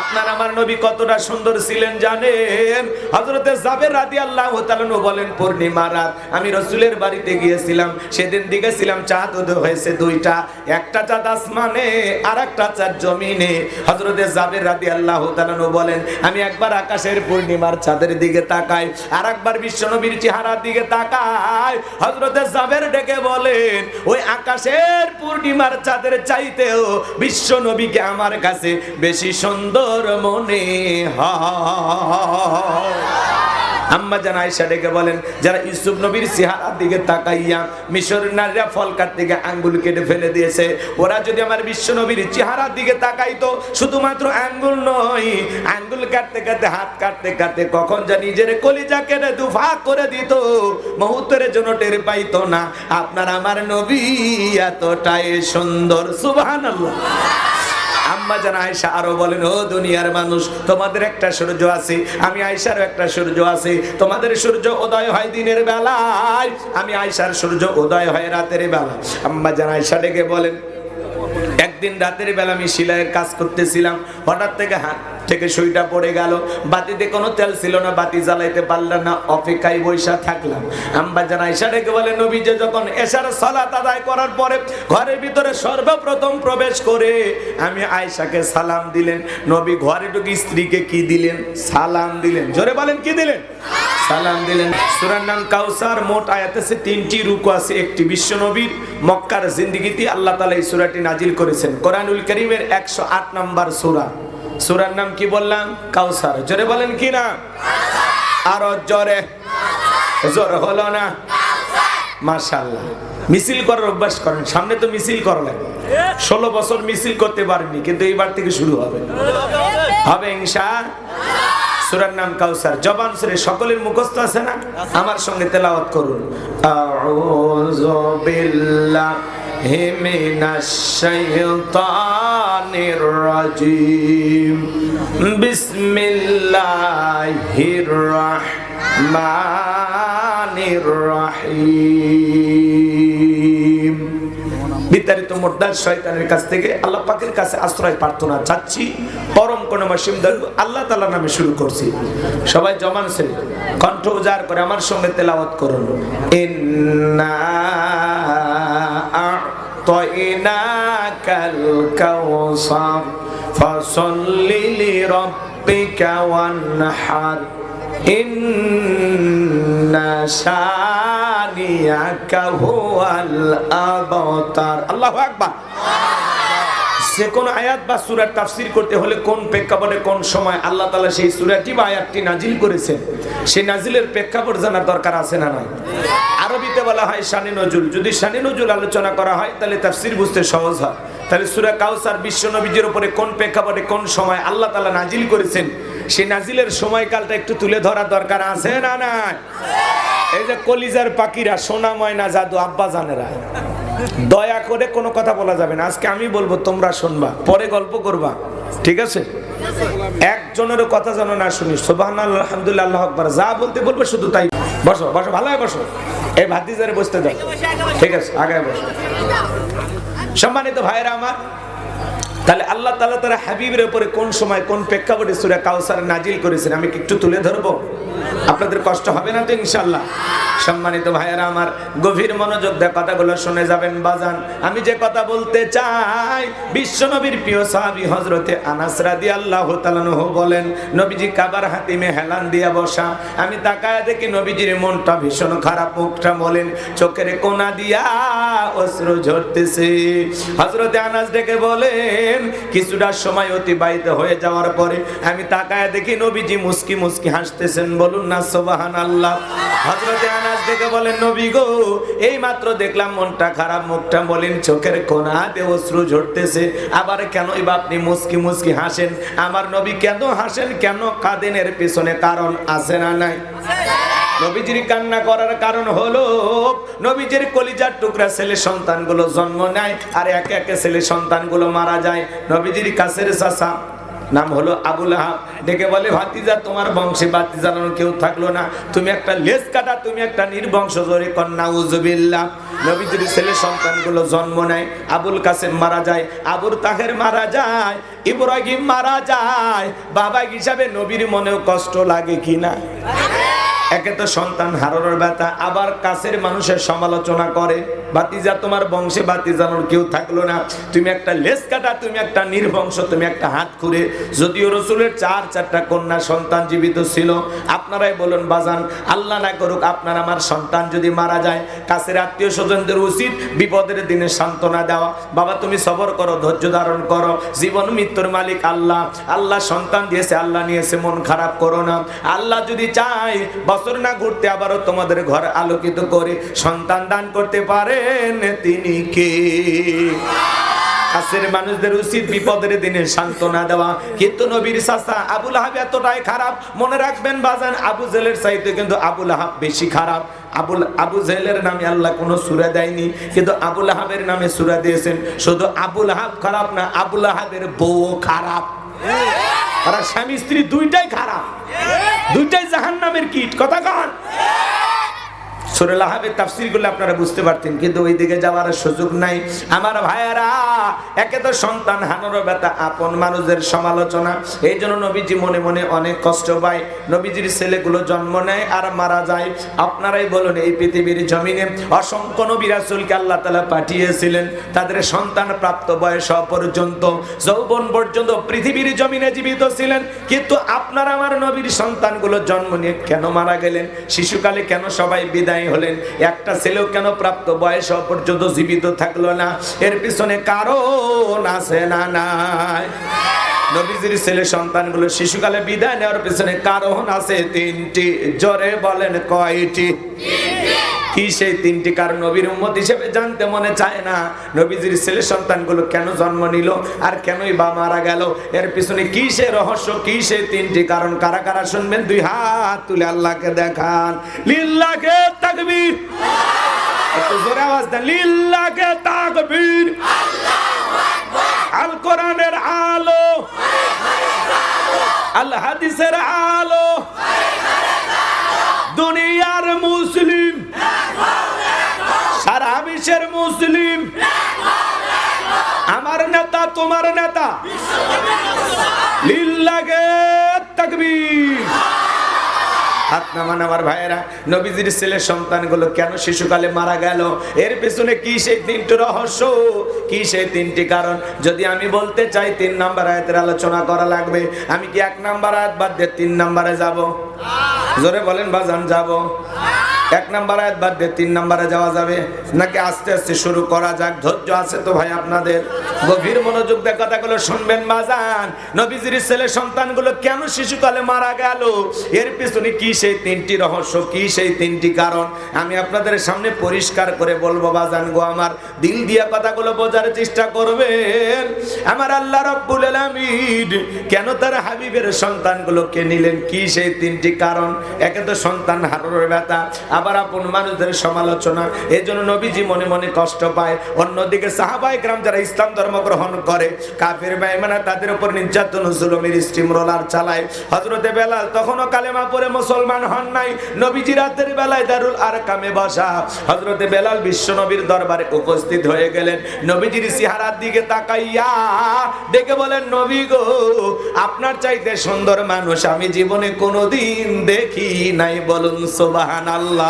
আপনার আমার নবী কতটা সুন্দর ছিলেন জানেন? হজরতে জাবের রাদি আল্লাহ বলেন, পূর্ণিমা রাত। আমি রসুলের বাড়িতে গিয়েছিলাম, সেদিন দিকেছিলাম চাঁদ উদয় হয়েছে দুইটা। একটা চাঁদ আসমানে আর একটা চাঁদ জমিনে। হজরতে জাবের রাদি আল্লাহ বলেন, আমি একবার আকাশের পূর্ণিমার চাঁদের দিকে তাকাই আর একবার বিশ্বনবীর চেহারার দিকে তাকাই। হজরতে জাবের ডেকে বলেন, ওই আকাশের পূর্ণিমার চাঁদের চাইতেও বিশ্ব নবীকে আমার কাছে বেশি সুন্দর মনে হয়। আম্মা জান আয়েশা ডেকে বলেন, যারা ইউসুফ নবীর চেহারার দিকে তাকাইয়া মিশর নারীরা ফল কাটতে গিয়ে আঙ্গুল কেটে ফেলে দিয়েছে, ওরা যদি আমার বিশ্ব নবীর চেহারার দিকে তাকাইতো, শুধুমাত্র আঙ্গুল নয়, আঙ্গুল কাটতে কাটতে, হাত কাটতে কাটতে কখন যা নিজের কলিজা কেটে দুফা করে দিত, মুহূর্তের জন্য টের পাইতো না। আপনার আমার নবী এতটাই সুন্দর, সুবহানাল্লাহ। আম্মা জান আয়সা আরও বলেন, ও দুনিয়ার মানুষ, তোমাদের একটা সূর্য আছে, আমি আয়সারও একটা সূর্য আছে, তোমাদের সূর্য উদয় হয় দিনের বেলায়, আমি আয়সার সূর্য উদয় হয় রাতের বেলা আম্মা জান আয়সা ডেকে বলেন, একদিন রাতের বেলা আমি সিলাইয়ের কাজ করতেছিলাম, হঠাৎ থেকে হাত থেকে সুইটা পড়ে গেল। বাতিতে কোনো তেল ছিল না, বাতি জ্বালাইতে পারলাম না, অপেক্ষায় বৈশা থাকলাম। আম্বা জানা ঈশা ডেকে বলে, নবীজে যখন এশার সালাত আদায় করার পরে ঘরের ভিতরে সর্বপ্রথম প্রবেশ করে আমি আয়েশাকে সালাম দিলেন। নবী ঘরে ঢুকে স্ত্রীকে কি দিলেন? সালাম দিলেন। জোরে বলেন, কি দিলেন? সালাম দিলেন। সুরার নাম কাউসার, মোট আয়াত আছে তিনটি রুকু আছে, একটি বিশ্ব নবীর। মক্কার জিন্দিগিতে আল্লাহ তালা এই সুরাটি নাজিল করেছেন। কোরআনুল করিমের একশো আট নম্বর সুরা। সুরার নাম কি বললাম? কাউসার। জোরে বলেন কি না আরও জোরে। জোর হলো না? মিছিল করার অভ্যাস করেন। সামনে তো মিছিল ষোলো বছর মিছিল করতে পারেননি, কিন্তু এইবার থেকে শুরু হবে। হবে ইনশা সুরার নাম কাউসার। জবান সুরে সকলের মুখস্থ আছে না? আমার সঙ্গে তেলাওয়াত করুন। আউযু বিল্লাহি মিনাশ রাজিম বিসমিল্লাহির রাহমানির রাহিম বিতাড়িত মোদ্দার শয়তানের কাছ থেকে আল্লাহ পাকের কাছে আশ্রয় প্রার্থনা চাচ্ছি। পরম কোন মাসিম দরব আল্লাহ তাআলা নামে শুরু করছি। সবাই জমান শ্রেণি কণ্ঠ উজাড় করে আমার সঙ্গে তেলাওয়াত করুন। ইন্না আ'তাইনাকাল কাউসার ফাসাল্লি লিরাব্বিকা ওয়ানহার ইন্না শানিয়াকা হুয়াল আবতার আল্লাহু আকবার যে কোন আয়াত বা সূরার তাফসীর করতে হলে কোন প্রেক্ষাপটে কোন সময় আল্লাহ তালা সেই সূরাটি বা আয়াতটি নাজিল করেছেন? সেই নাজিলের প্রেক্ষাপট জানার দরকার আছে না নয় আরবিতে বলা হয় শানে নজুল। যদি শানে নজুল আলোচনা করা হয়, তাহলে তাফসীর বুঝতে সহজ হয়। তাহলে সূরা কাউসার বিশ্ব নবীজির উপরে কোন প্রেক্ষাপটে কোন সময় আল্লাহ তাআলা নাজিল করেছেন, সেই নাজিলের সময়কালটা একটু তুলে ধরার দরকার আছে না নাই? এই যে কলিজার পাখিরা, সোনা ময়না, জাদু, আব্বা জানেরা, দয়া করে কোনো কথা বলা যাবে না। আজকে আমি বলব, তোমরা শুনবা, পরে গল্প করবা। ঠিক আছে? একজনেরও কথা যেন না শুনি। সোবাহান আলহামদুলিল্লাহ, আল্লাহ আকবার। যা বলতে বলবে শুধু তাই। বসো বসো, ভালো হয়, বসো। এই ভাতিজারে বসতে দাও। ঠিক আছে আগে বসো। সম্মানিত ভাইরা আমার, তাহলে আল্লাহ তালা তারা হাবিবের উপরে কোন সময় কোন প্রেক্ষাপটে সুরা কাউসার নাজিল করেছেন? আমি একটু তুলে ধরবো? আপনাদের কষ্ট হবে না তো ইনশাল্লাহ সম্মানিত ভাইয়েরা, আমার গভীর মনোযোগ দিয়ে কথাগুলো শুনে যাবেন, বাজান। আমি যে কথা বলতে চাই বিশ্বনবীর প্রিয় সাহাবী হযরতে আনাস রাদিয়াল্লাহু তাআলা বলেন, নবীজি কাবার হাতিমে হেলান দিয়া বসা। আমি তাকায় দেখি নবীজির মনটা ভীষণ খারাপ, মুখটা বলেন চোখের কোনা দিয়া অশ্রু ঝরতেছে। হজরতে আনাস ডেকে বলেন, কিছুটা সময় অতিবাহিত হয়ে যাওয়ার পরে, আমি তাকায় দেখি নবীজি মুস্কি মুস্কি হাসতেছেন, বলুন না, সুবহানাল্লাহ। হযরতে আনাস ডেকে বলেন নবী গো, এই মাত্র দেখলাম মনটা খারাপ, মুখটা বলেন চোখের কোনাতে অশ্রু ঝরতেছে। আবার কেনই বা আপনি মুস্কি মুস্কি হাসেন? আমার নবী কেন হাসেন, কেন কাঁদেন এর পেছনে কারণ আছে না নাই? নবীজির কান্না করার কারণ হলো, নবীজির কলিজার টুকরা ছেলে সন্তানগুলো জন্ম নেয়, আর একে একে ছেলে সন্তানগুলো মারা যায়। নবীজির কাছের চাষা নাম হলো আবুল আহাব। ডেকে বলে, ভাতিজা, তোমার বংশে বাতি জ্বালানো কেউ থাকল না। তুমি একটা লেজ কাটা, তুমি একটা নির্বংশ জোরে কন্যা উজবিল্লা নবীদের ছেলে সন্তানগুলো জন্ম নেয়। আবুল কাসেম মারা যায়। আবুল তাহের মারা যায়। ইব্রাহিম মারা যায়। বাবা হিসাবে নবীর মনেও কষ্ট লাগে কিনা একে তো সন্তান হারানোর ব্যথা, আবার কাছের মানুষের সমালোচনা করে। বাতিজা তোমার বংশে বাতি জানোর কেউ থাকল না। তুমি একটা লেস কাটা, তুমি একটা নির্বংশ, তুমি একটা হাত খুঁড়ে। যদিও রসুলের চার, চারটা কন্যা সন্তান জীবিত ছিল, আপনারাই বলুন, বাজান, আল্লাহ না করুক আপনার আমার সন্তান যদি মারা যায়, কাছের আত্মীয় স্বজনদের উচিত বিপদের দিনে সান্ত্বনা দেওয়া। বাবা, তুমি সবর করো, ধৈর্য ধারণ করো। জীবন মৃত্যুর মালিক আল্লাহ। আল্লাহ সন্তান দিয়েছে, আল্লাহ নিয়েছে, মন খারাপ করো না। আল্লাহ যদি চাই বছর না ঘুরতে আবারও তোমাদের ঘর আলোকিত করে সন্তান দান করতে পারেন তিনি কে? কাছের মানুষদের উচিত বিপদের দিনে সান্ত্বনা দেওয়া। কিন্তু নবীর চাচা আবুল আহাব এতটাই খারাপ, মনে রাখবেন বাজান, আবু জেলের চাইতে কিন্তু আবুল আহাব বেশি খারাপ। আবুল আবু জেলের নামে আল্লাহ কোনো সুরা দেয়নি, কিন্তু আবুল আহাবের নামে সুরা দিয়েছেন। শুধু আবুল আহাব খারাপ না, আবুল আহাবের বউ খারাপ। আর স্বামী স্ত্রী দুইটাই খারাপ। দুইটাই জাহান নামের কীট। কথা কন। সুরেল আহাবের তাফসিরগুলো আপনারা বুঝতে পারতেন, কিন্তু ওই দিকে যাওয়ার সুযোগ নাই। আমার ভাইয়ারা, একে তো সন্তান হানোর ব্যথা, আপন মানুষের সমালোচনা এই জন্য নবীজি মনে মনে অনেক কষ্ট পায়। নবীজির ছেলেগুলো জন্ম নেয় আর মারা যায়। আপনারাই বলুন, এই পৃথিবীর জমিনে অসংখ্য নবী রাসূলকে আল্লাহ তালা পাঠিয়েছিলেন। তাদের সন্তান প্রাপ্ত বয়স পর্যন্ত, যৌবন পর্যন্ত পৃথিবীর জমিনে জীবিত ছিলেন। কিন্তু আপনারা আমার নবীর সন্তানগুলো জন্ম নিয়ে কেন মারা গেলেন? শিশুকালে কেন সবাই বিদায় হলেন, একটা ছেলেও কেন প্রাপ্ত বয়স পর্যন্ত জীবিত থাকল না? এর পিছনে কারণ আছে না নাই? নবীজির ছেলে সন্তানগুলো শিশুকালে বিদায় নেওয়ার পিছনে কারণ আছে তিনটি। জোরে বলেন কয়টি? কি সেই তিনটি কারণ নবীর উম্মত হিসেবে জানতে মনে চায় না? নবীজির ছেলে সন্তানগুলো কেন জন্ম নিল? আর কেনই বা মারা গেল? এর পিছনে কি সে রহস্য, কি সেই তিনটি কারণ? কারা কারা শুনবেন? দুই হাত তুলে আল্লাহকে দেখান। লিল্লাহকে তাকবীর। একটু জোরে আওয়াজ দেন। লিল্লাহকে তাকবীর। আল কোরআনের আলো। আল হাদিসের আলো। দুনিয়ার মুসলিম। সারা মুসলিম। আমার নেতা, তোমার নেতা। তাকবীর। হাত নামান আমার ভাইয়েরা, নবীজির ছেলে সন্তানগুলো কেন শিশুকালে মারা গেল? এর পেছনে কি সেই তিনটি রহস্য? কি সেই তিনটি কারণ? যদি আমি বলতে চাই, তিন নাম্বার আয়াতের আলোচনা করা লাগবে। আমি কি এক নাম্বার আয়াত বাদ দিয়ে তিন নাম্বারে যাব? জোরে বলেন, বাজান, যাব। এক নাম্বার আয়াত বাদ দিয়ে তিন নাম্বারে যাওয়া যাবে। নাকি আস্তে আস্তে শুরু করা যাক, ধৈর্য আছে তো ভাই আপনাদের? গভীর মনোযোগ দিয়ে কথাগুলো শুনবেন বাজান নবীজির ছেলে সন্তানগুলো কেন শিশুকালে মারা গেল? এর পিছনে কি সেই তিনটি রহস্য, কি সেই তিনটি কারণ? আমি আপনাদের সামনে পরিষ্কার করে বলব বাজান গো আমার। দিল দিয়া কথাগুলো বোঝার চেষ্টা করবেন। আমার আল্লাহ রব্বুল আলামিন কেন তার হাবিবের সন্তানগুলোকে নিলেন? কি সেই তিনটি কারণ? একে তো সন্তান হারানোর ব্যথা আবার আপন মানুষদের সমালোচনা এই জন্য নবীজি মনে মনে কষ্ট পায়। অন্যদিকে সাহাবাই গ্রাম যারা ইসলাম ধর্ম গ্রহণ করে, কাফের বেঈমানা তাদের উপর নির্যাতন জুলুমের স্টিম রোলার চালায়। হযরতে বেলাল তখনও কালেমা পড়ে মুসলমান হন নাই। নবীজি রাতের বেলায় দারুল আরকামে বসা। হযরতে বেলাল বিশ্ব নবীর দরবারে উপস্থিত হয়ে গেলেন। নবীজির চেহারার দিকে তাকাইয়া দেখে বলেন, নবী গো, আপনার চাইতে সুন্দর মানুষ আমি জীবনে কোনোদিন দেখি নাই বলুন, সুবহানাল্লাহ।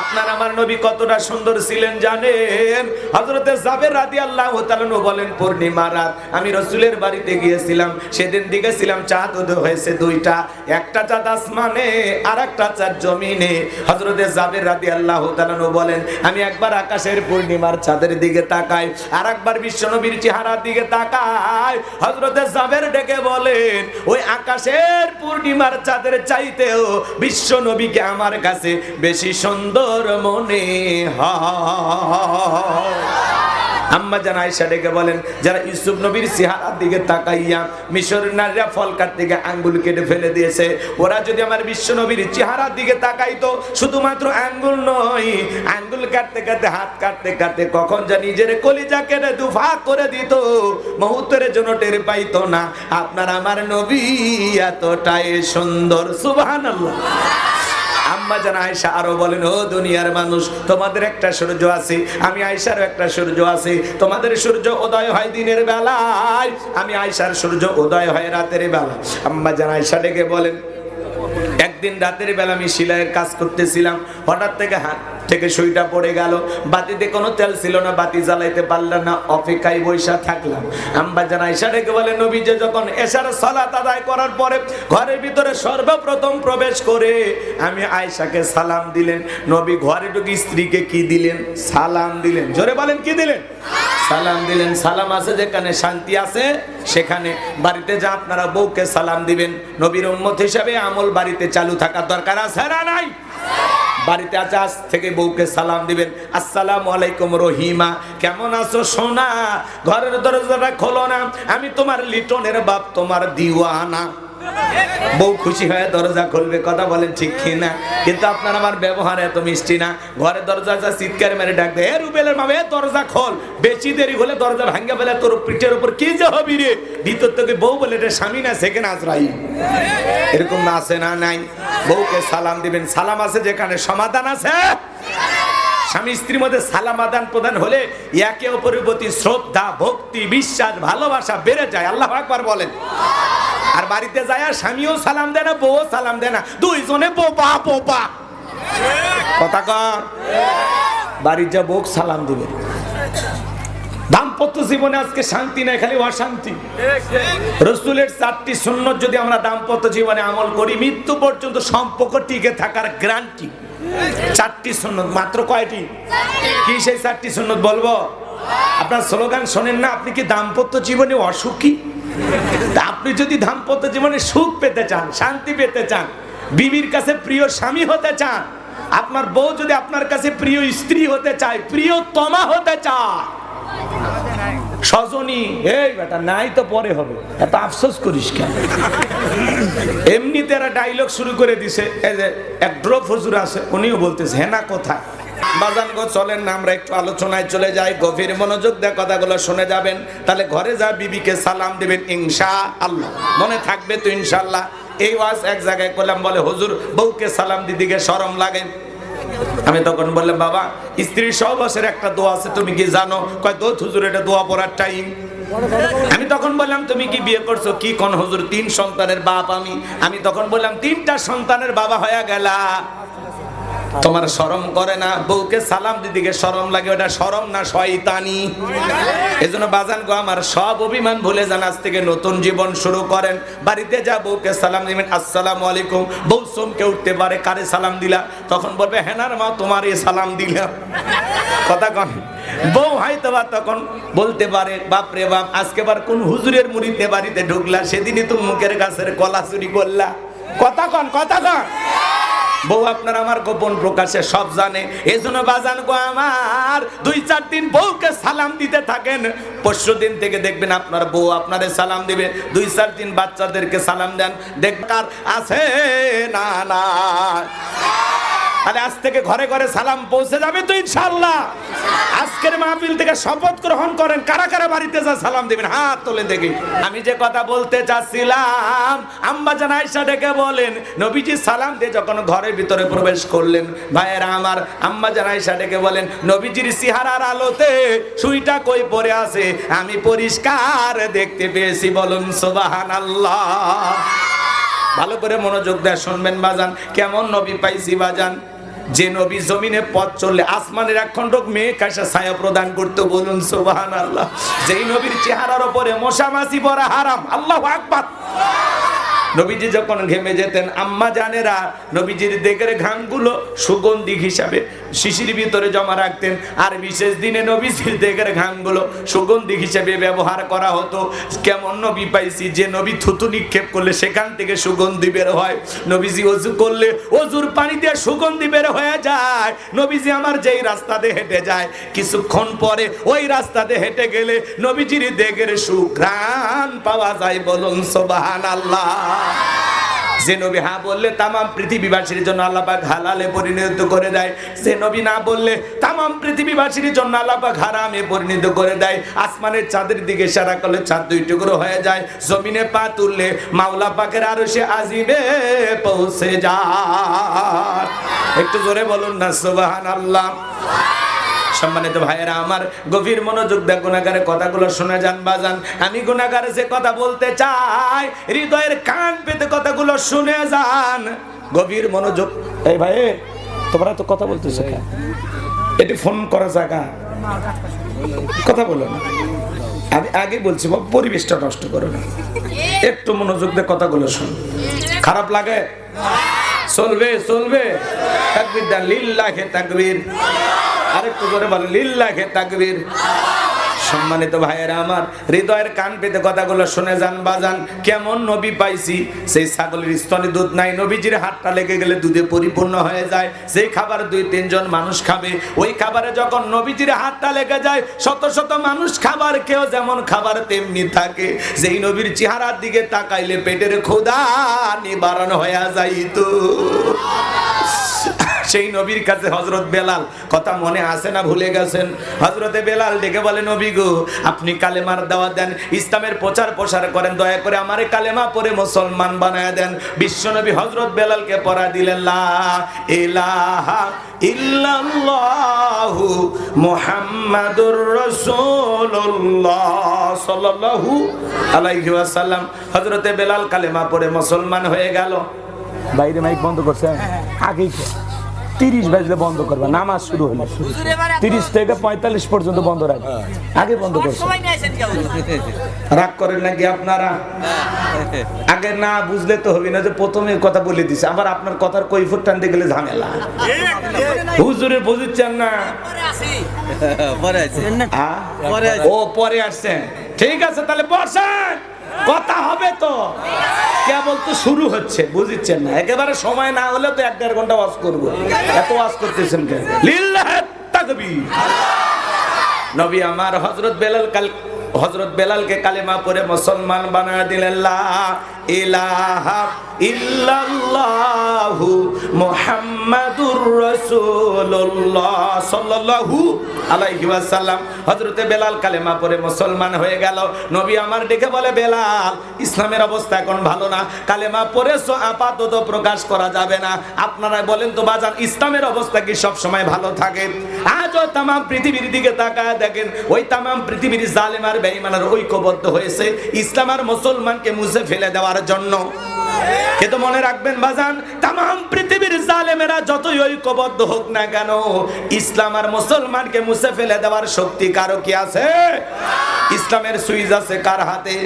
আপনার আমার নবী কতটা সুন্দর ছিলেন জানেন? হযরতে জাবের রাদিয়াল্লাহু তাআলা বলেন, পূর্ণিমা রাত। আমি রসুলের বাড়িতে গিয়েছিলাম, সেদিন দিকে ছিলাম চাঁদ উদয় হয়েছে দুইটা। একটা চাঁদ আসমানে আর একটা চাঁদ জমিনে। হযরতে জাবের রাদিয়াল্লাহু তাআলা বলেন, আমি একবার আকাশের পূর্ণিমার চাঁদের দিকে তাকাই আর একবার বিশ্বনবীর চেহারার দিকে তাকাই। হযরতে জাবের ডেকে বলেন, ওই আকাশের পূর্ণিমার চাঁদের চাইতেও বিশ্ব নবীকে আমার কাছে বেশি সুন্দর মনে আম্মা জান আয়েশা ডেকে বলেন, যারা ইউসুফ নবীর চেহারার দিকে তাকাইয়া মিশরের নারীরা ফল গিয়ে আঙ্গুল কেটে ফেলে দিয়েছে? ওরা যদি আমার বিশ্ব নবীর চেহারার দিকে তাকাইতো, শুধুমাত্র আঙ্গুল নয়, আঙ্গুল কাটতে কাটতে, হাত কাটতে কাটতে কখন যা নিজের কলিজা কেটে দুফা করে দিত, মুহূর্তের জন্য টের পাইতো না। আপনার আমার নবী এতটাই সুন্দর, সুবহানাল্লাহ। আম্মা জান আয়সা আরও বলেন, ও দুনিয়ার মানুষ, তোমাদের একটা সূর্য আছে, আমি আয়সারও একটা সূর্য আছে, তোমাদের সূর্য উদয় হয় দিনের বেলায়, আমি আয়সার সূর্য উদয় হয় রাতের বেলা। আম্মা জান আয়সা ডেকে বলেন, একদিন রাতের বেলা আমি সিলাইয়ের কাজ করতেছিলাম, হঠাৎ থেকে হাত থেকে সুইটা পড়ে গেল। বাতিতে কোনো তেল ছিল না, বাতি জ্বালাইতে পারলাম না, অপেক্ষায় বৈশা থাকলাম। আম্বা জানা ঈশা ডেকে বলে নবী যে যখন এশার সালাত আদায় করার পরে ঘরের ভিতরে সর্বপ্রথম প্রবেশ করে আমি আয়েশাকে সালাম দিলেন। নবী ঘরে ঢুকে স্ত্রীকে কি দিলেন? সালাম দিলেন। জোরে বলেন, কি দিলেন? সালাম দিলেন। সালাম আছে যেখানে শান্তি আছে, সেখানে। বাড়িতে যা আপনারা বউকে সালাম দিবেন। নবীর উম্মত হিসাবে আমল বাড়িতে চালু থাকার দরকার আছে না নাই? বাড়িতে আছে আজ থেকে বউকে সালাম দিবেন। আসসালাম আলাইকুম রহিমা, কেমন আছো সোনা? ঘরের দরজাটা খোলো না। আমি তোমার লিটনের বাপ, তোমার দিওয়ানা। বউ খুশি হয়ে দরজা খুলবে, কথা বলেন ঠিক কিনা? কিন্তু আপনার আমার ব্যবহার এত মিষ্টি না। ঘরে দরজা যা চিৎকার মেরে ডাকবে এ রুবেলের মামে দরজা খোল। বেশি দেরি হলে দরজা ভাঙ্গা ফেলে তোর পিঠের উপর, কি যে হবি রে? ভিতর থেকে বউ বলে, এটা স্বামী না সেখানে আজরাই এরকম না আছে না নাই। বউকে সালাম দিবেন। সালাম আছে যেখানে, সমাধান আছে? স্বামী স্ত্রীর মধ্যে সালাম আদান প্রদান হলে একে অপরের প্রতি শ্রদ্ধা, ভক্তি, বিশ্বাস, ভালোবাসা বেড়ে যায়। আল্লাহ আকবার বলেন। আর বাড়িতে যায় স্বামীও সালাম দেয় না বউ সালাম দেয় না। দুইজনে বোপা পোপা কথা কর বাড়ির যা বউ সালাম দিবে। দাম্পত্য জীবনে আজকে শান্তি নাই, খালি অশান্তি। রসুলের চারটি সুন্নত যদি আমরা দাম্পত্য জীবনে আমল করি, মৃত্যু পর্যন্ত সম্পর্ক টিকে থাকার গ্যারান্টি চারটি সুন্নত, মাত্র কয়টি? কি সেই চারটি সুন্নত বলব? আপনার স্লোগান শোনেন না, আপনি কি দাম্পত্য জীবনে অসুখী? আপনি যদি দাম্পত্য জীবনে সুখ পেতে চান, শান্তি পেতে চান, বিবির কাছে প্রিয় স্বামী হতে চান, আপনার বউ যদি আপনার কাছে প্রিয় স্ত্রী হতে চায় প্রিয় তমা হতে চায় সজনী, এই বেটা, নাই তো পরে হবে। এত আফসোস করিস কেন? এমনিতে এরা ডায়লগ শুরু করে দিছে। যে এক ড্রপ হুজুর আছে, উনিও বলতেছে, হেনা বাজান চলেন আমরা একটু আলোচনায় চলে গভীর মনোযোগ কথাগুলো শুনে যাবেন। তাহলে ঘরে যা বিবিকে সালাম দিবেন ইনশা আল্লাহ মনে থাকবে তো ইনশাল্লাহ এই ওয়াজ এক জায়গায় করলাম, বলে, হুজুর, বউকে সালাম দিদিকে শরম লাগে। আমি তখন বললাম, বাবা, স্ত্রী সহবাসের একটা দোয়া আছে, তুমি কি জানো? কয়, দোত হুজুর, এটা দোয়া পড়ার টাইম আমি তখন বললাম, তুমি কি বিয়ে করছ? কি কোন হুজুর? তিন সন্তানের বাপ আমি। আমি তখন বললাম, তিনটা সন্তানের বাবা হয়ে গেলা। তোমার শরম করে না? বউকে সালাম দিদিকে শরম লাগে, ওটা শরম না শয়তানি? এজন্য বাজান গো, আমার সব অভিমান ভুলে যান, আজ থেকে নতুন জীবন শুরু করেন। বাড়িতে যা বউকে সালাম দিবেন, আসসালামু আলাইকুম। বউ চমকে উঠতে পারে, কারে সালাম দিলা? তখন বলবে, হেনার মা তোমারই সালাম দিলাম কথা কন। বউ হয়তো বা তখন বলতে পারে, বাপ রে বাপ, আজকে বার কোন হুজুরের মুড়িতে, বাড়িতে ঢুকলা? সেদিনই তুমি মুখের গাছের কলা চুরি করলা। কথা কন কথা কন। বউ আপনার আমার গোপন প্রকাশে সব জানে। এজন্য জন্য বাজান গো আমার, দুই চার দিন বউকে সালাম দিতে থাকেন। পরশু দিন থেকে দেখবেন আপনার বউ আপনারে সালাম দিবে। দুই চার দিন বাচ্চাদেরকে সালাম দেন। দেখবার আছে না না তাহলে আজ থেকে ঘরে ঘরে সালাম পৌঁছে যাবে তো ইনশাল্লাহ আজকের মাহফিল থেকে শপথ গ্রহণ করেন, কারা কারা বাড়িতে যা সালাম দিবেন? হাত তোলে দেখি। আমি যে কথা বলতে চাচ্ছিলাম, আম্মা জান আয়েশা ডেকে বলেন, নবীজি সালাম দিয়ে যখন ঘরের ভিতরে প্রবেশ করলেন, ভাইয়েরা আমার আম্মা জান আয়েশা ডেকে বলেন, নবীজির সিহারার আলোতে সুইটা কই পড়ে আছে? আমি পরিষ্কার দেখতে পেয়েছি, বলুন সুবহানাল্লাহ। ভালো করে মনোযোগ দেয় শুনবেন, বাজান। কেমন নবী পাইছি, বাজান? যে নবী জমিনে পথ চললে আসমানের এক খণ্ডক মেয়ে কাশা ছায়া প্রদান করতে, বলুন সোবাহান আল্লাহ যেই নবীর চেহারার ওপরে মশা মাছি পরা হারাম, আল্লাহ আকবার। নবীজি যখন ঘেমে যেতেন, আম্মা জানেরা নবীজির দেখের ঘামগুলো সুগন্ধি হিসাবে শিশির ভিতরে জমা রাখতেন। আর বিশেষ দিনে নবীজির দেখের ঘামগুলো সুগন্ধি হিসেবে ব্যবহার করা হতো। কেমন নবী পাইছি যে নবী থুতু নিক্ষেপ করলে সেখান থেকে সুগন্ধি বের হয়। নবীজি অজু করলে অজুর পানি দিয়ে সুগন্ধি বের হয়ে যায়। নবীজি আমার যেই রাস্তাতে হেঁটে যায়, কিছুক্ষণ পরে ওই রাস্তাতে হেঁটে গেলে নবীজির দেখের সুঘ্রাণ পাওয়া যায় বলুন সোবাহান আল্লাহ যে নবী হ্যাঁ বললে তামাম পৃথিবীবাসীর জন্য আল্লাহ পাক হালালে পরিণত করে দেয়। যে নবী না বললে তামাম পৃথিবীবাসীর জন্য আল্লাহ পাক হারামে পরিণত করে দেয়। আসমানের চাঁদের দিকে সারা করলে চাঁদ দুই টুকরো হয়ে যায়। জমিনে পা তুললে মাওলা পাকের আরও সে আজিবে পৌঁছে যায়। একটু জোরে বলুন না সুবাহান আল্লাহ সম্মানিত ভাইয়েরা, আমার গভীর মনোযোগ দেখ গুণাগারের কথাগুলো শুনে যান, বাজান। আমি গুণাগারে যে কথা বলতে চাই, হৃদয়ের কান পেতে কথাগুলো শুনে যান। গভীর মনোযোগ। এই ভাই তোমরা তো কথা বলতেছো কেন? এটি ফোন করা জায়গা। কথা বলো না। আমি আগে বলছি বাবা, পরিবেশটা নষ্ট করো না। একটু মনোযোগ দিয়ে কথাগুলো শুন। খারাপ লাগে? চলবে চলবে। তাকবীর দা লিল্লাহে তাকবীর। আরেকটু করে বলেন লিল্লাহে তাকবীর। সম্মানিত ভাইয়েরা আমার, হৃদয়ের কান পেতে কথাগুলো শুনে যান, বাজান। কেমন নবী পাইছি? সেই ছাগলের স্তনে দুধ নাই, নবীজির হাতটা লেগে গেলে দুধে পরিপূর্ণ হয়ে যায়। সেই খাবার দুই, তিনজন মানুষ খাবে, ওই খাবারে যখন নবীজির হাতটা লেগে যায়, শত শত মানুষ খাবার কেউ যেমন খাবার তেমনি থাকে। যেই নবীর চেহারার দিকে তাকাইলে পেটের ক্ষুধা নিবারণ হয়ে যাইতো। সেই নবীর কাছে হজরত বেলাল কথা মনে আসে না ভুলে গেছেন। হজরতে বেলাল ডেকে বলে নবী গো আপনি কালেমার দাওয়া দেন ইসলামের প্রচার প্রসার করেন দয়া করে আমারে কালেমা পরে মুসলমান বানায় দেন। বিশ্বনবী হজরত বেলালকে পড়া দিলেন লা ইলাহা ইল্লাল্লাহু মুহাম্মাদুর রাসূলুল্লাহ সাল্লাল্লাহু আলাইহি ওয়াসাল্লাম। হযরতে বেলাল কালেমা পড়ে মুসলমান হয়ে গেল। বাইরে মাইক বন্ধ করছে আগেই তো। তিরিশ বাজলে বন্ধ করবে নামাজ শুরু হলো তিরিশ থেকে পঁয়তাল্লিশ পর্যন্ত বন্ধ রাখবে। আগে বন্ধ করছে। রাগ করেন নাকি আপনারা? আগে না বুঝলে তো হবে না যে প্রথমে কথা বলে দিছে। আবার আপনার কথার কৈফত টানতে গেলে ঝামেলা। হুজুরে বুঝছেন না। ও পরে আসছেন। ঠিক আছে তাহলে বসেন। কথা হবে তো। কেবল তো শুরু হচ্ছে, বুঝিচ্ছেন না। একেবারে সময় না হলে তো এক দেড় ঘণ্টা ওয়াশ করব। এত ওয়াশ করতেছেন নবী আমার হজরত বেলাল কাল হজরত বেলালকে কালেমা পরে মুসলমান বানায় দিলেন। আপাতত প্রকাশ করা যাবে না। আপনারা বলেন তো বাজার ইসলামের অবস্থা কি সব সময় ভালো থাকে? আজও তাম পৃথিবীর দিকে তাকায় দেখেন, ওই তাম পৃথিবীর জালেম আর বেঈমানের ঐক্যবদ্ধ হয়েছে। ইসলাম আর মুসলমানকে মুছে ফেলে দেওয়ার জন্য। কিন্তু মনে রাখবেন বাজান? তাম পৃথিবীর জালেমেরা যতই ঐক্যবদ্ধ হোক না কেন, ইসলাম আর মুসলমানকে মুছে ফেলে দেওয়ার শক্তি কারও কি আছে? ইসলামের সুইজ আছে কার হাতে?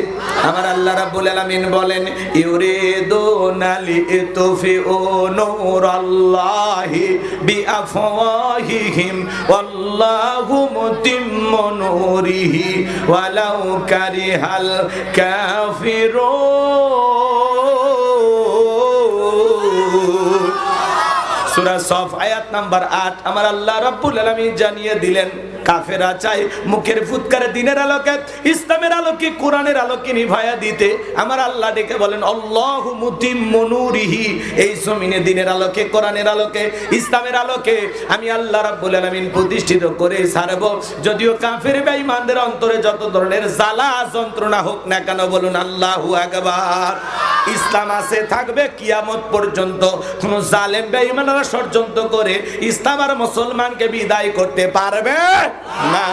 আমার আল্লাহ রাব্বুল আলামিন বলেন, ইউরিদুনা লিতুফিউ নূরাল্লাহি বিআফওয়াহিহিম, ওয়াল্লাহু মুতিম্মু নূরিহি, ওয়ালাউ কারিহাল কাফিরুন। Oh. সফ, আয়াত নাম্বার 8 আমার আল্লাহ জানিয়ে দিলেন, কাফেরা চাই মুখের ফুৎকারে দিনের আলোকে, ইসলামের আলোকে, কোরআনের আলোকে নিভায়া দিতে। আমার আল্লাহ ডেকে বলেন নূরিহি। এই জমিনে দিনের আলোকে, কোরআনের আলোকে, ইসলামের আলোকে আমি আল্লাহ রাব্বুল আলামিন প্রতিষ্ঠিত করে ছাড়ব। যদিও কাফের বেঈমানদের অন্তরে যত ধরনের জ্বালা, যন্ত্রণা হোক না কেন, বলুন আল্লাহু আকবার। ইসলাম আছে, থাকবে কিয়ামত পর্যন্ত। কোন জালেম বেঈমানরা ষড়যন্ত্র করে ইসলাম আর মুসলমানকে বিদায় করতে পারবে না।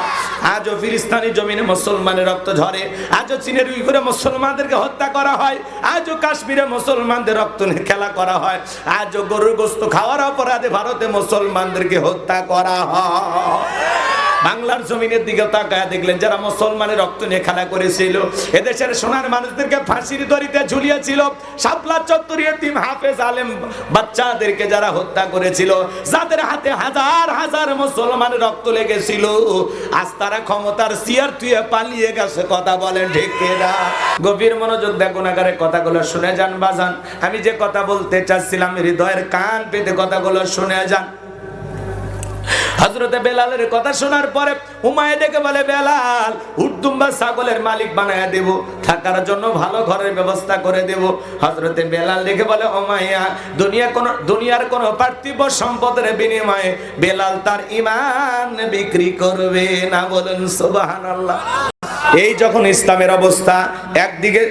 আজও ফিলিস্তানি জমিনে মুসলমানের রক্ত ঝরে, আজও চীনের উইঘুরে মুসলমানদেরকে হত্যা করা হয়, আজও কাশ্মীরে মুসলমানদের রক্ত নিয়ে খেলা করা হয়, আজও গরুর গোস্ত খাওয়ার অপরাধে ভারতে মুসলমানদেরকে হত্যা করা হয়। বাংলার জমিনের দিকে তাকায় দেখলেন, যারা মুসলমানের রক্ত নিয়ে খেলা করেছিল, এদেশের সোনার মানুষদেরকে ফাঁসির দড়িতে ঝুলিয়েছিল, শাপলা চত্বর এতিম হাফেজ আলেম বাচ্চাদেরকে যারা হত্যা করেছিল, যাদের হাতে হাজার হাজার মুসলমান রক্ত লেগেছিল, আজ তারা ক্ষমতার সিয়ার তুই পালিয়ে গেছে, কথা বলেন ঠিক না গভীর মনোযোগ দেখুন আকারে কথাগুলো শুনে যান, বাজান। আমি যে কথা বলতে চাচ্ছিলাম, হৃদয়ের কান পেতে কথাগুলো শুনে যান। হজরতে বেলালের কথা শোনার পরে উমায় ডেকে বলে, বেলাল, উর্দুম্বা ছাগলের মালিক বানায় দেব, থাকার জন্য ভালো ঘরের ব্যবস্থা করে দেব। হজরতে বেলাল ডেকে বলে ওমাইয়া দুনিয়া কোন, দুনিয়ার কোন পার্থিব সম্পদের বিনিময়ে বেলাল তার ইমান বিক্রি করবে না বলুন, সুবহানাল্লাহ। এই যখন ইসলামের অবস্থা, একদিকে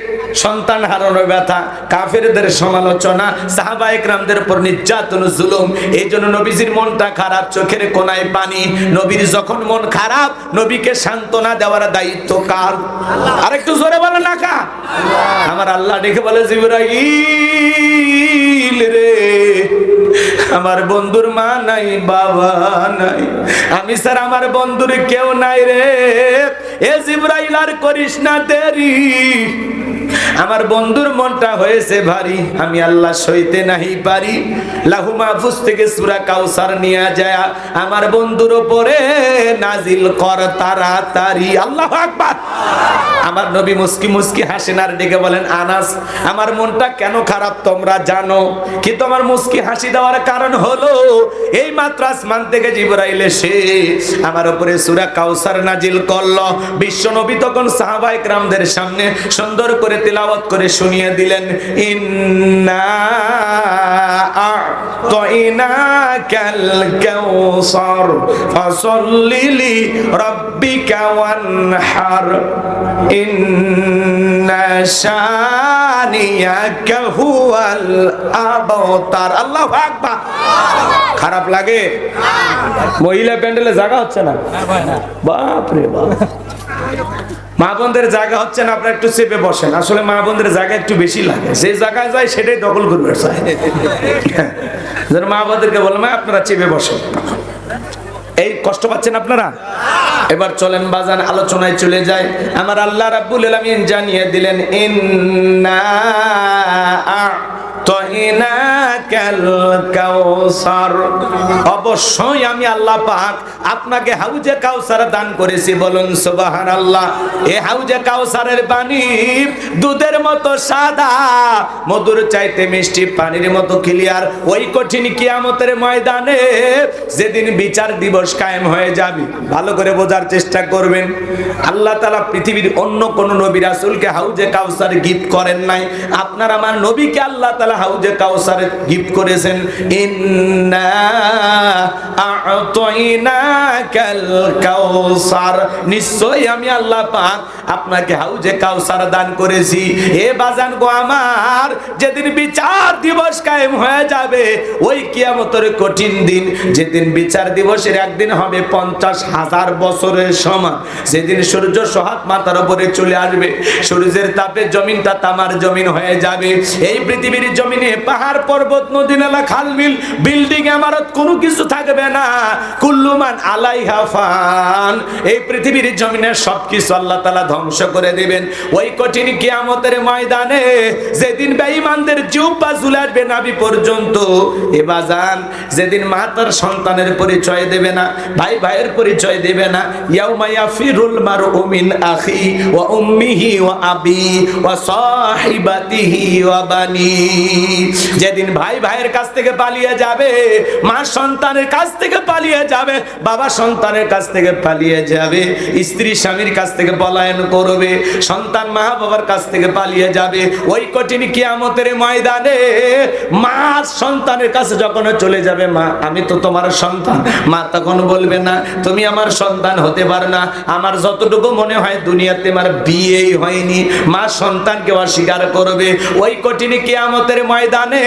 সন্তান হারানোর ব্যথা, কাফেরদের সমালোচনা, সাহাবা একরামদের উপর নির্যাতন, জুলুম এই জন্য নবীজির মনটা খারাপ, চোখের কোনায় পানি। নবীর যখন মন খারাপ নবীকে সান্ত্বনা দেওয়ার দায়িত্ব কার? আরেকটু জোরে বলে না কা। আমার আল্লাহ ডেকে বলে জিবরাইল রে আমার বন্ধুর মা নাই বাবা নাই। আমি স্যার আমার বন্ধুর কেউ নাই রে। এ জিব্রাইল আর করিস না দেরি। আমার বন্ধুর মনটা হয়েছে ভারী, আমি আল্লাহ সইতে নাহি পারি। লাহু মাহফুজ থেকে সুরা কাউসার নিয়া যায় আমার বন্ধুর উপরে নাজিল কর তাড়াতাড়ি। আল্লাহ আকবার। আমার নবী মুস্কি মুস্কি হাসেন আর ডেকে বলেন, আনাস, আমার মনটা কেন খারাপ তোমরা জানো? কিন্তু আমার মুস্কি হাসি দেওয়ার কারণ হলো? এই মাত্র আসমান থেকে জিবরাইল এসে আমার উপরে সুরা কাউসার নাজিল করল। বিশ্ব নবী তখন সাহাবায়ে کرامদের সামনে সুন্দর করে তেলাওয়াত করে শুনিয়ে দিলেন ইন্না আ'তাইনাকাল কাউসার ফাসাল্লি লি রাব্বিকা ওয়ানহার ইন্না শানিয়াকা হুয়াল আবতার। আল্লাহু আকবার। খারাপ লাগে? মহিলা প্যান্ডেলে জায়গা হচ্ছে না? বাপ রে বাপ। মা বোনদের জায়গা হচ্ছে না আপনারা একটু চেপে বসেন। আসলে মা বোনদের জায়গা একটু বেশি লাগে। যে জায়গায় যায় সেটাই দখল করবে যেন মা বোনদেরকে "মা, আপনারা চেপে বসেন। এই কষ্ট পাচ্ছেন আপনারা? এবার চলেন বাজান আলোচনায় চলে যায় আমার আল্লাহ রাব্বুল আলামিন জানিয়ে দিলেন ইন্না অবশ্যই আমি আল্লাহ পাক আপনাকে হাউজে দান করেছি, বলুন সুবহানাল্লাহ। এই হাউজে কাউসারের দুধের মতো সাদা, মধুর চাইতে মিষ্টি পানির মতো ক্লিয়ার ওই কঠিন কিয়ামতের ময়দানে যেদিন বিচার দিবস কায়েম হয়ে যাবে, ভালো করে বোঝার চেষ্টা করবেন। আল্লাহ তালা পৃথিবীর অন্য কোন নবী রাসূলকে হাউজে কাউসার গিফট করেন নাই। আপনার আমার নবীকে আল্লাহ তাআলা হাউজে কাউসার গিফট করেছেন, ইন্না আ'তাইনাকাল কাউসার। নিশ্চয়ই আমি আল্লাহ পাক আপনাকে হাউজে কাউসার দান করেছি। এ বাজান গো আমার, যেদিন বিচার দিবস কায়েম হয়ে যাবে, ওই কিয়ামতের কঠিন দিন, যেদিন বিচার দিবসের একদিন হবে পঞ্চাশ হাজার বছরের সমান। সেদিন সূর্য সহাত মাথার উপরে চলে আসবে, সূর্যের তাপে জমিনটা তামার জমিন হয়ে যাবে। এই পৃথিবীর জমিনে পাহাড়, পর্বত, নদী, নালা, খাল, বিল, বিল্ডিং, ইমারত কোনো কিছু থাকবে না। কুল্লুমান আলাইহা ফান। এই পৃথিবীর জমিনে সবকিছু আল্লাহ তাআলা ধ্বংস করে দিবেন। ওই কঠিন কিয়ামতের ময়দানে যেদিন বেঈমানদের জিহ্বা ঝুলাবে নাবি পর্যন্ত, এ বাজান যেদিন মা তার সন্তানের পরিচয় দেবে না, ভাই ভাইয়ের পরিচয় দেবে না, ইয়াউমা ইয়াফিরুল মারউ মিন আখি ওয়া উম্মিহি ওয়া আবি ওয়া সাহিবাতিহি ওয়া বানি। যেদিন ভাই ভাইয়ের কাছ থেকে পালিয়ে যাবে, মা সন্তানের কাছ থেকে পালিয়ে যাবে, বাবা সন্তানের কাছ থেকে পালিয়ে যাবে, স্ত্রী স্বামীর কাছ থেকে পলায়ন করবে, সন্তান মা বাবার কাছ থেকে পালিয়ে যাবে। ওই কঠিন কিয়ামতের ময়দানে মা সন্তানের কাছে যখন চলে যাবে, মা, আমি তো তোমার সন্তান। মা তখন বলবে, না, তুমি আমার সন্তান হতে পারো না। আমার যতটুকু মনে হয় দুনিয়াতে আমার বিয়েই হয়নি। মা সন্তানকে অস্বীকার করবে। ওই কঠিন কিয়ামতের ময়দানে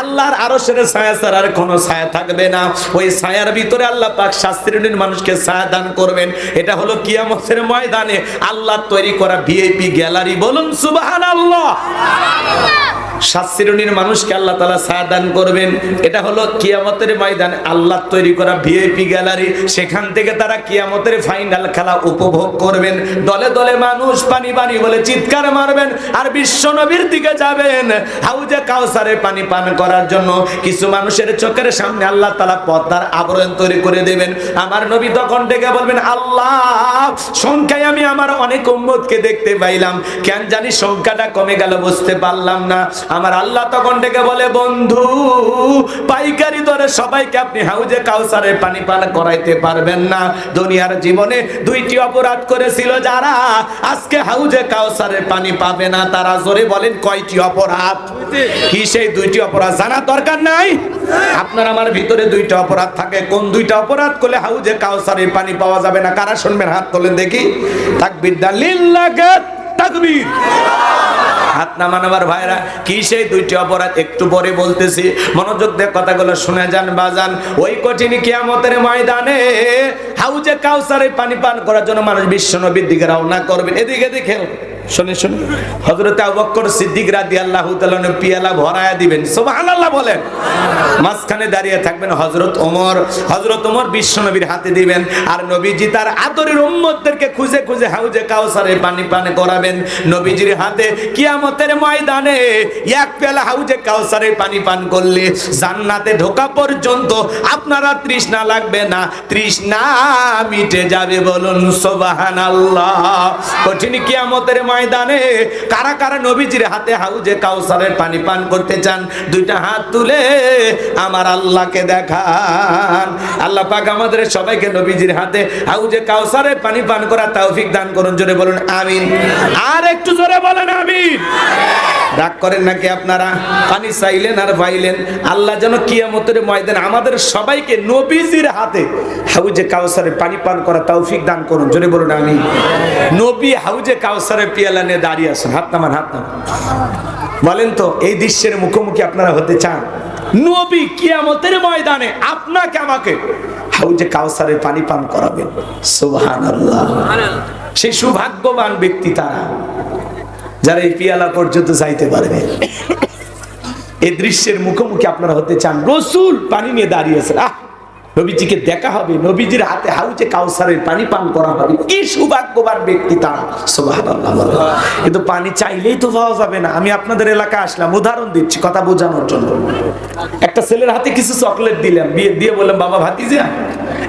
আল্লাহর আরশের ছায়া ছাড়া আর কোনো ছায়া থাকবে না। ওই ছায়ার ভিতরে আল্লাহ পাক শাস্ত্রীয় মানুষকে ছায়া দান করবেন। এটা হলো কিয়ামতের ময়দানে আল্লাহ তৈরি করা ভিআইপি গ্যালারি। বলুন সুবহানাল্লাহ। সাত শ্রেণির মানুষকে আল্লাহ তালা ছায়া দান করবেন। এটা হলো কিয়ামতের ময়দান। আল্লাহ তৈরি করা ভিআইপি গ্যালারি। সেখান থেকে তারা কিয়ামতের ফাইনাল খেলা উপভোগ করবেন। দলে দলে মানুষ পানি পানি বলে চিৎকার মারবেন আর বিশ্ব নবীর দিকে যাবেন। হাউজে কাউসারে পানি পান করার জন্য কিছু মানুষের চোখের সামনে আল্লাহ তালা পদ্মার আবরণ তৈরি করে দেবেন। আমার নবী তখন ডেকে বলবেন, আল্লাহ, সংখ্যায় আমি আমার অনেক উম্মতকে দেখতে পাইলাম। কেন জানি সংখ্যাটা কমে গেল বুঝতে পারলাম না। আমার আল্লাহ তখন ডেকে বলে, বন্ধু, পাইকারি দরে সবাইকে আপনি হাউজে কাউসারের পানি পান করাইতে পারবেন না। দুনিয়ার জীবনে দুইটি অপরাধ করেছিল যারা আজকে হাউজে কাউসারে পানি পাবে না। তারা জোরে বলেন, কয়টি অপরাধ? কি সেই দুইটি অপরাধ? জানা দরকার নাই? আপনার আমার ভিতরে দুইটা অপরাধ থাকে। কোন দুইটা অপরাধ করলে হাউজে কাউসারের পানি পাওয়া যাবে না? কারা শুনবেন? হাত তোলেন দেখি। তাকবীর দালিল্লাহ তাকবীর। হাত নামান ভাইরা, কি সেই দুইটি অপরাধ? একটু পরে বলতেছি, মনোযোগ দিয়ে কথাগুলো শুনে যান, বাজান। ওই কঠিন কিয়ামতের ময়দানে হাউজে কাউসারে পানি পান করার জন্য মানুষ বিশ্ব নবীর দিকে রওনা করবেন। এদিকে এদিকে শুনে শুনে হযরত আবু বকর সিদ্দিক রাদিয়াল্লাহু তাআলা পিয়ালা ভরায়া দিবেন। সুবহানাল্লাহ বলেন। মাঝখানে দাঁড়িয়ে থাকবেন হযরত ওমর। হযরত ওমর বিশ্ব নবীর হাতে দিবেন। আর নবীজি তার আদরের উম্মতদেরকে খুঁজে খুঁজে হাউজে কাউসারে পানি পান করাবেন। নবীজির হাতে কিয়ামতের ময়দানে এক পেলা হাউজে কাউসারে পানি পান করলে জান্নাতে ঢোকা পর্যন্ত আপনারা তৃষ্ণা লাগবে না। তৃষ্ণা মিটে যাবে বলুন, সুবহানাল্লাহ। কঠিন কিয়ামতের ময়দানে কারা কারা নবীজির হাতে হাউজে কাউসারের পানি পান করতে চান? দুইটা হাত তুলে আমার আল্লাহকে দেখান। আল্লাহ পাক আমাদের সবাইকে নবীজির হাতে হাউজে কাউসারের পানি পান করা তৌফিক দান করুন। জোরে বলুন, আমিন। আর একটু জোরে বলেন, আমিন। রাগ করেন নাকি আপনারা? পানি চাইলেন আর পাইলেন আল্লাহ যেন কিয়ামতের ময়দানে আমাদের সবাইকে নবীজির হাতে হাউজে কাউসারে পানি পান করা তৌফিক দান করুন। জোরে বলুন আমি নবী হাউজে কাউসারে পিয়ালা নিয়ে দাঁড়িয়ে হাত নামান হাত নামান। বলেন তো, এই দৃশ্যের মুখোমুখি আপনারা হতে চান? নবী কিয়ামতের ময়দানে আপনাকে আমাকে হাউজে কাউসারে পানি পান করাবেন। সুবহানাল্লাহ। সেই সৌভাগ্যবান ব্যক্তি তারা, যারা এই পিয়ালা পর্যন্ত যাইতে পারবে এই দৃশ্যের মুখোমুখি আপনারা হতে চান। রসুল পানি নিয়ে দাঁড়িয়েছেন আহ! নবীজিকে দেখা হবে, নবীজির হাতে হাউজে কাউসারের পানি পান করা হবে। কি সৌভাগ্যবান ব্যক্তি তারা। কিন্তু পানি চাইলেই তো পাওয়া যাবে না। আমি আপনাদের এলাকায় আসলাম, উদাহরণ দিচ্ছি কথা বোঝানোর জন্য। একটা ছেলের হাতে কিছু চকলেট দিলাম, বিয়ে দিয়ে বললাম, বাবা ভাতিজা,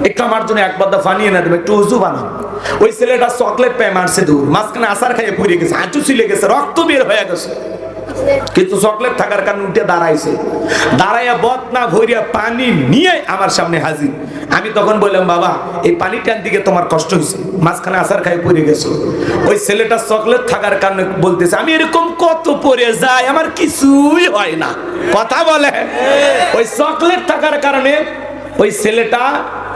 একটু আমার জন্য এক বাদ্দা ফানিয়ে না দেবে, একটু উজু বানাও। ওই ছেলেটা চকলেট পেয়ে, মারছে দূর মাঝখানে আসার খাইয়ে পড়ে গেছে, হাঁচু ছিলে গেছে, রক্ত বের হয়ে গেছে। কিন্তু চকলেট থাকার কারণে উঠে দাঁড়াইছে। দাঁড়াইয়া বদ না ভরিয়া পানি নিয়ে আমার সামনে হাজির। আমি তখন বললাম, বাবা, এই পানিটার দিকে তোমার কষ্ট হয়েছে মাঝখানে আসার খাই পড়ে গেছো। ওই ছেলেটা চকলেট থাকার কারণে বলতেছে, আমি এরকম কত পড়ে যাই, আমার কিছুই হয় না। কথা বলে। ওই চকলেট থাকার কারণে ওই ছেলেটা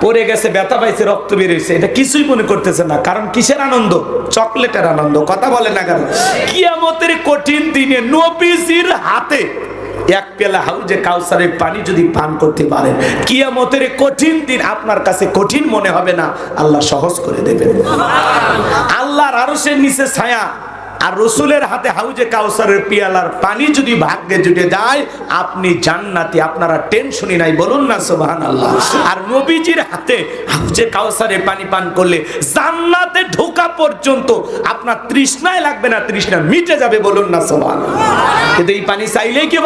পড়ে গেছে, ব্যথা পাইছে, রক্ত বেরিয়েছে এটা কিছুই মনে করতেছে না, কারণ কিসের আনন্দ? চকলেটের আনন্দ, কথা বলে না কারণ কিয়ামতের কঠিন দিনে নবীজির হাতে এক পেলা হাউজে কাউসারের পানি যদি পান করতে পারেন, কিয়ামতের কঠিন দিন আপনার কাছে কঠিন মনে হবে না, আল্লাহ সহজ করে দেবেন। আল্লাহর আরশের নিচে ছায়া আর রসুলের হাতে হাউজে কাউসারের পিয়ালার পানি যদি ভাগ্যে জুটে যায়, আপনি জান্নাতি। আপনারা টেনশনই নাই, বলুন না সোহান আল্লাহ আর নবীজির হাতে হাউজে কাউসারের পানি পান করলে জান্নাতে ঢোকা পর্যন্ত আপনার তৃষ্ণায় লাগবে না, তৃষ্ণা মিটে যাবে, বলুন না সোহান কিন্তু এই পানি চাইলেই কি